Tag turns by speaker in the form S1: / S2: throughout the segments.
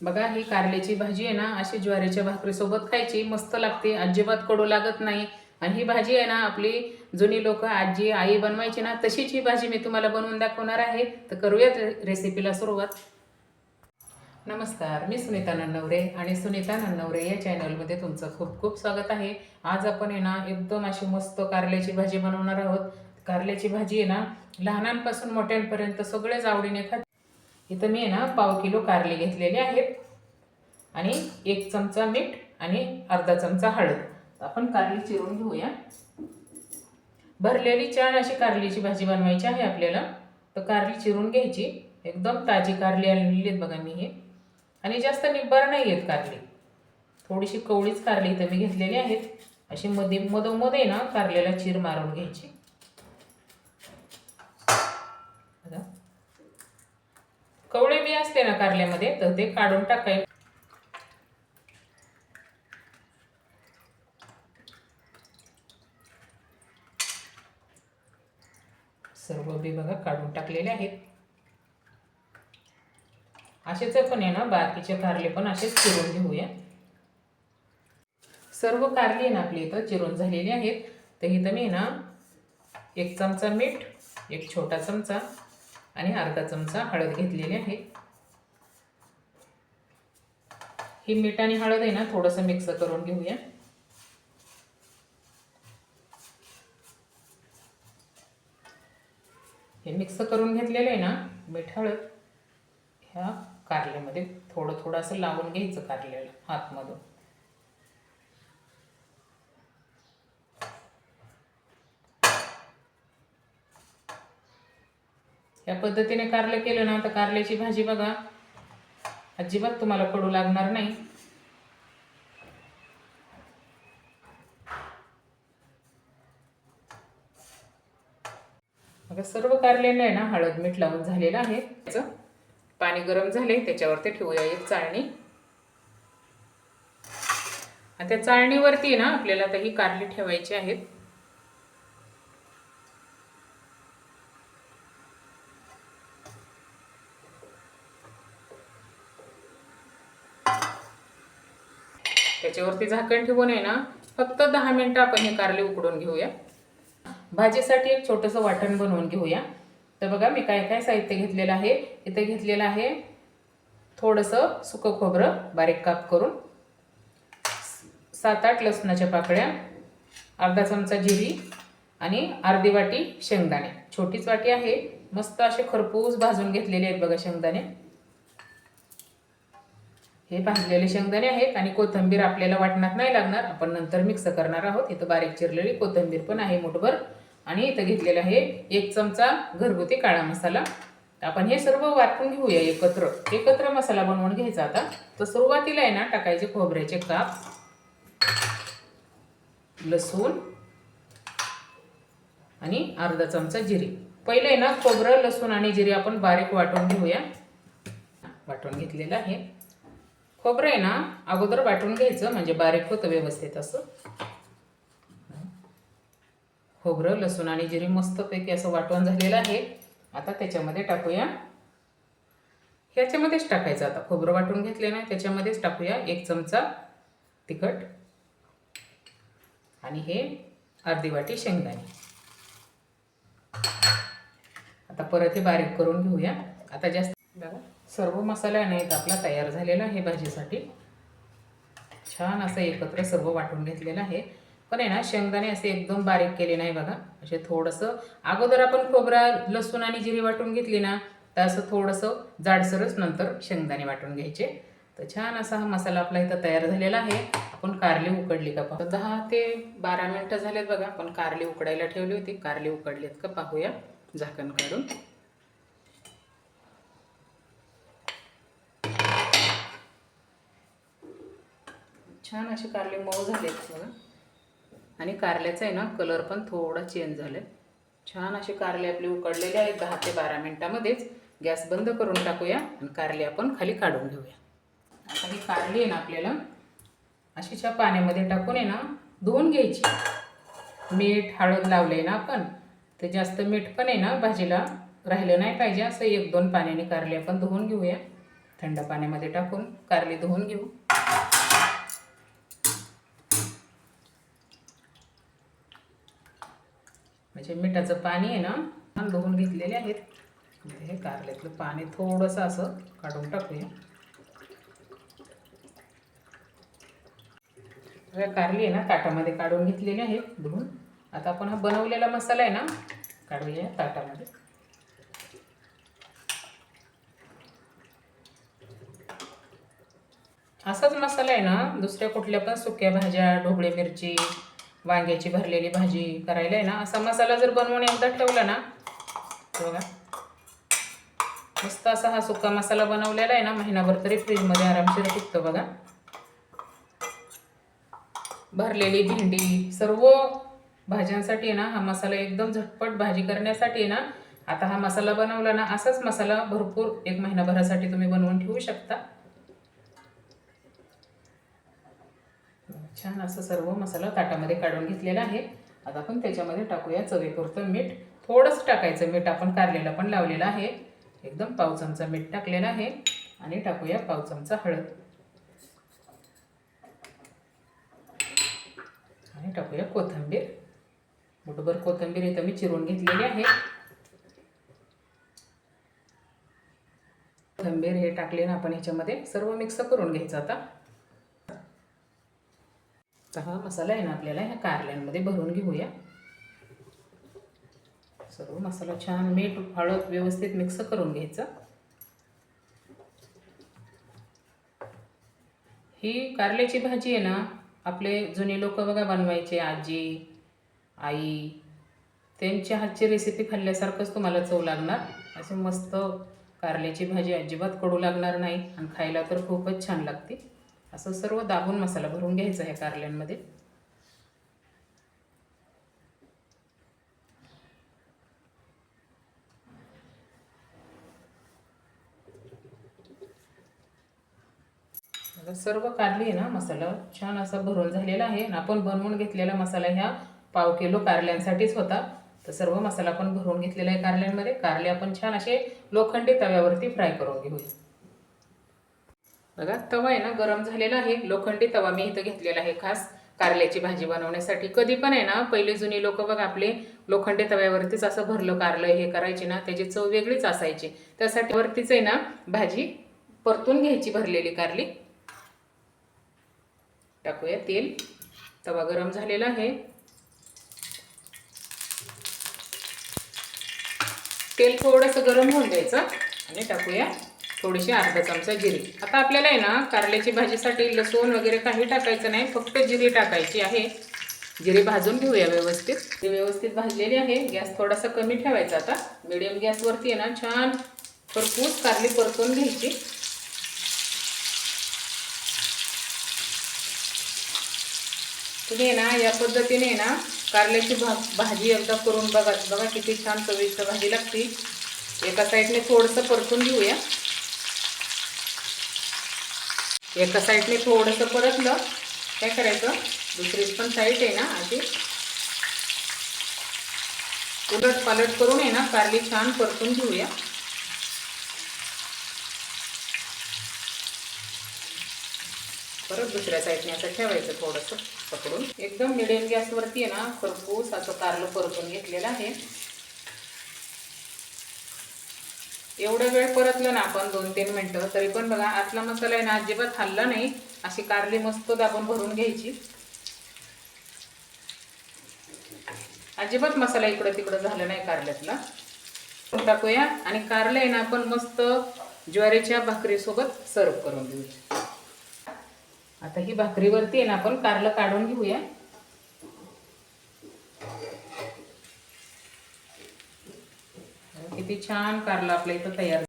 S1: बघा ही कारल्याची भाजी आहे ना अशी ज्वारीच्या भाकरीसोबत खायची मस्त लागते अजिबात कडू लागत नाही. आणि ही भाजी आहे ना आपली जुनी लोक आजी आई बनवायची ना तशीच ही भाजी मी तुम्हाला बनवून दाखवणार आहे. तर करूयात रेसिपीला सुरुवात. नमस्कार मी सुनीता नन्नवरे आणि सुनीता नन्नवरे या चॅनलमध्ये तुमचं खूप खूप स्वागत आहे. आज आपण आहे ना एकदम अशी मस्त कारल्याची भाजी बनवणार आहोत. कारल्याची भाजी आहे ना लहानांपासून मोठ्यांपर्यंत सगळेच आवडीने खात इथं मी आहे ना पाव किलो कारले घेतलेले आहेत. आणि एक चमचा मीठ आणि अर्धा चमचा हळद. आपण कारली चिरून घेऊया. भरलेली छान अशी कारलीची भाजी बनवायची आहे आपल्याला. तर कारली चिरून घ्यायची. एकदम ताजी कारली आणलेली आहेत बघा मी हे. आणि जास्त निब्बर नाही आहेत कारली. थोडीशी कवळीच कारली इथं मी घेतलेली आहेत. अशी मध्ये मधोमध आहे ना कारल्याला चीर मारून घ्यायची बघा कवळे बी असते ना कारल्यामध्ये तर ते काढून टाकाय. सर्व बी बघा काढून टाकलेले आहेत. असेच पण आहे ना बाकीचे कारले पण असेच चिरून घेऊया. सर्व कारली आहे ना आपली इथं चिरून झालेली आहेत. तर इथं मी ना एक चमचा मीठ एक छोटा चमचा आणि अर्धा चमचा हळद घेतलेली आहे. ही मीठ आणि हळद आहे ना थोडंसं मिक्स करून घेऊया. हे मिक्स करून घेतलेलं आहे ना मीठ हळद ह्या कारल्यामध्ये थोडं थोडं असं लावून घ्यायचं कारल्याला हातमधून या पद्धतीने कारलं केलं ना तर कारल्याची भाजी बघा. अजिबात तुम्हाला कडू लागणार नाही. बघा सर्व कारलेलं आहे ना हळद मीठ लावून झालेलं आहे. त्याचं पाणी गरम झाले त्याच्यावरती ठेवूया एक चाळणी. आणि त्या चाळणीवरती ना आपल्याला आता ही कारली ठेवायची आहेत. त्याच्यावरती झाकण ठेवून आहे ना फक्त दहा मिनटं आपण हे कारले उकडून घेऊया. भाजीसाठी एक छोटंसं वाटण बनवून घेऊया. तर बघा मी काय काय साहित्य घेतलेलं आहे. इथे घेतलेलं आहे थोडंसं सुकं खोबरं बारीक काप करून. सात आठ लसणाच्या पाकळ्या अर्धा चमचा जिरी आणि अर्धी वाटी शेंगदाणे. छोटीच वाटी आहे. मस्त असे खरपूस भाजून घेतलेले आहेत बघा शेंगदाणे. हे भाजलेले शेंगदाणे आहेत आणि कोथिंबीर आपल्याला वाटणात नाही लागणार. आपण नंतर मिक्स करणार आहोत. इथं बारीक चिरलेली कोथिंबीर पण आहे मुठभर. आणि इथं घेतलेलं आहे एक चमचा घरगुती काळा मसाला. आपण हे सर्व वाटून घेऊया एकत्र. एकत्र मसाला बनवून घ्यायचा आता. तर सुरुवातीला आहे ना टाकायचे खोबऱ्याचे काप लसूण आणि अर्धा चमचा जिरी. पहिले आहे ना खोबरं लसूण आणि जिरी आपण बारीक वाटून घेऊया. वाटून घेतलेलं आहे. खोबरं आहे ना अगोदर वाटून घ्यायचं म्हणजे बारीक होतं व्यवस्थित असं. खोबरं लसूण आणि जिरी मस्तपैकी असं वाटून झालेलं आहे. आता त्याच्यामध्ये टाकूया. ह्याच्यामध्येच टाकायचं आता. खोबरं वाटून घेतले ना त्याच्यामध्येच टाकूया एक चमचा तिखट. आणि हे अर्धी वाटी शेंगदाणे. आता परत हे बारीक करून घेऊया. आता जास्त बघा. सर्व मसाला नाहीत आपला तयार झालेला आहे भाजीसाठी. छान असं एकत्र सर्व वाटून घेतलेलं आहे. पण आहे ना शेंगदाणे असे एकदम बारीक केले नाही बघा. असे थोडंसं अगोदर आपण खोबरा लसूण आणि जिरी वाटून घेतली ना तर असं थोडंसं जाडसरच नंतर शेंगदाणे वाटून घ्यायचे. तर छान असा हा मसाला आपला इथं तयार झालेला आहे. आपण कारली उकडली का पाहू? दहा ते बारा मिनटं झालेत बघा. आपण कारली उकडायला ठेवली होती. कारली उकडलीत का पाहूया. झाकण काढून. छान असे कारले मऊ झाले बघा. आणि कारल्याचा आहे ना कलर पण थोडा चेंज झाला छान असे कारले आपले उकडलेले आहेत दहा ते बारा मिनटामध्येच. गॅस बंद करून टाकूया आणि कारले आपण खाली काढून घेऊया. आता ही कारली आहे ना आपल्याला अशीच्या पाण्यामध्ये टाकून आहे ना धुवून घ्यायची. मीठ हळद लावले ना आपण तर जास्त मीठ पण आहे ना भाजीला राहिलं नाही पाहिजे. असं एक दोन पाण्याने कारले आपण धुवून घेऊया. थंड पाण्यामध्ये टाकून कारली धुवून घेऊ. म्हणजे मिठाचं पाणी आहे ना छान धुवून घेतलेले आहेत. म्हणजे हे कारल्यातलं पाणी थोडंसं असं काढून टाकूया. कारली आहे ना ताटामध्ये काढून घेतलेली आहे धुवून. आता आपण हा बनवलेला मसाला आहे ना काढूया ताटामध्ये. असाच मसाला आहे ना दुसऱ्या कुठल्या पण सुक्या भाज्या ढोबळी मिरची वांग्याची भरलेली भाजी करायला आहे ना. असा मसाला जर बनवून एकदा ठेवला ना बघा. मस्त असा हा सुका मसाला बनवलेला आहे ना महिनाभर तरी फ्रीजमध्ये आरामशीर टिकतो बघा. भरलेली भेंडी सर्व भाज्यांसाठी आहे ना हा मसाला एकदम झटपट भाजी करण्यासाठी आहे ना आता हा मसाला बनवला ना असाच मसाला भरपूर एक महिनाभरासाठी तुम्ही बनवून ठेवू शकता. छान असं सर्व मसाला ताटामध्ये काढून घेतलेला आहे. आता आपण त्याच्यामध्ये टाकूया चवीपुरतं मीठ. थोडंच टाकायचं मीठ आपण कारलेला पण लावलेलं आहे. एकदम पाव चमचा मीठ टाकलेलं आहे आणि टाकूया पाव चमचा हळद. आणि टाकूया कोथिंबीर. मुठभर कोथिंबीर इथं मी चिरून घेतलेली आहे. कोथिंबीर हे टाकले ना आपण ह्याच्यामध्ये. सर्व मिक्स करून घ्यायचं आता. तर हा मसाला आहे ना आपल्याला ह्या कारल्यांमध्ये भरून घेऊया. सर्व मसाला छान मीठ हळद व्यवस्थित मिक्स करून घ्यायचं. ही कारल्याची भाजी आहे ना आपले जुने लोक बघा बनवायचे आजी आई त्यांच्या हातची रेसिपी खाल्ल्यासारखंच तुम्हाला चव लागणार. असे मस्त कारल्याची भाजी अजिबात कडू लागणार नाही आणि खायला तर खूपच छान लागते. असं सर्व दाबून मसाला भरून घ्यायचा आहे कारल्यांमध्ये. सर्व कारली आहे ना मसाला छान असा भरून झालेला आहे आपण बनवून घेतलेला मसाला ह्या पाव किलो कारल्यांसाठीच होता. तर सर्व मसाला आपण भरून घेतलेला आहे कारल्यांमध्ये. कारले आपण छान असे लोखंडी तव्यावरती फ्राय करून घेऊया. बघा तवा आहे ना गरम झालेला आहे. लोखंडी तवा मी इथं घेतलेला आहे खास. कारल्याची भाजी बनवण्यासाठी. कधी पण आहे ना पहिले जुनी लोक बघ आपले लोखंडी तव्यावरतीच असं भरलं कारलं हे करायचे ना त्याची चव वेगळीच असायची. त्यासाठी वरतीच आहे ना भाजी परतून घ्यायची भरलेली कारली. टाकूया तेल. तवा गरम झालेला आहे. तेल थोडंसं गरम होऊन द्यायचं. आणि टाकूया थोडीशी अर्धा चमचा जिरी. आता आपल्याला आहे ना कारल्याची भाजीसाठी लसूण वगैरे काही टाकायचं नाही फक्त जिरी टाकायची आहे. जिरी भाजून घेऊया व्यवस्थित. ती व्यवस्थित भाजलेली आहे. गॅस थोडासा कमी ठेवायचा आता. मिडियम गॅसवरती आहे ना छान खरपूस कारली परतून घ्यायची. तुम्ही आहे ना या पद्धतीने आहे ना कारल्याची भा भाजी एकदा करून बघा. बघा किती छान चविष्ट भाजी लागते. एका साईडने थोडंसं परतून घेऊया. एका साईडने थोडंसं परतलं. काय करायचं? दुसरी पण साईड आहे ना अशी. उलट पालट करून आहे ना कारली छान परतून घेऊया. परत दुसऱ्या साईडने असं ठेवायचं थोडंसं पकडून. एकदम मिडियम गॅसवरती आहे ना खरपूस असं कारलं परतून घेतलेलं आहे. एवढा वेळ परतलं ना आपण दोन तीन मिनटं तरी पण बघा आतला मसाला आहे ना अजिबात हल्ला नाही. अशी कारली मस्त दाबून भरून घ्यायची. अजिबात मसाला इकडं तिकडं झालं नाही कारल्यातला. टाकूया. आणि कारलं आहे ना आपण मस्त ज्वारीच्या भाकरीसोबत सर्व करून घेऊया आता ही भाकरीवरती आहे ना आपण कारलं काढून घेऊया. किती छान कारलं आपल्या इथं तयार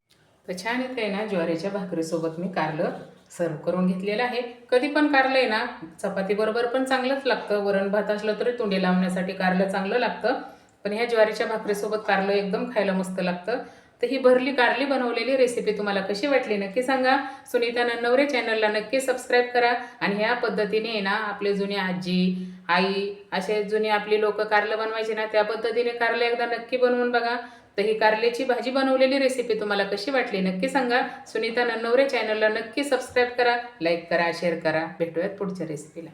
S1: तर छान इथे आहे ना ज्वारीच्या भाकरीसोबत मी कारलं सर्व करून घेतलेलं आहे. कधी पण कारलं आहे ना चपाती बरोबर पण चांगलंच लागतं. वरण भात असलं तरी तोंडी लावण्यासाठी कारलं चांगलं लागतं. पण ह्या ज्वारीच्या भाकरीसोबत कारलं एकदम खायला मस्त लागतं. तर ही भरली कारली बनवलेली रेसिपी तुम्हाला कशी वाटली नक्की सांगा. सुनीता नन्नवरे चॅनलला नक्की सबस्क्राईब करा. आणि ह्या पद्धतीने ना आपले जुने आजी आई असे जुने आपली लोक कारलं बनवायचे ना त्या पद्धतीने कारलं एकदा नक्की बनवून बघा. तर ही कारल्याची भाजी बनवलेली रेसिपी तुम्हाला कशी वाटली नक्की सांगा. सुनीता नन्नवरे चॅनलला नक्की सबस्क्राईब करा लाईक करा शेअर करा. भेटूयात पुढच्या रेसिपीला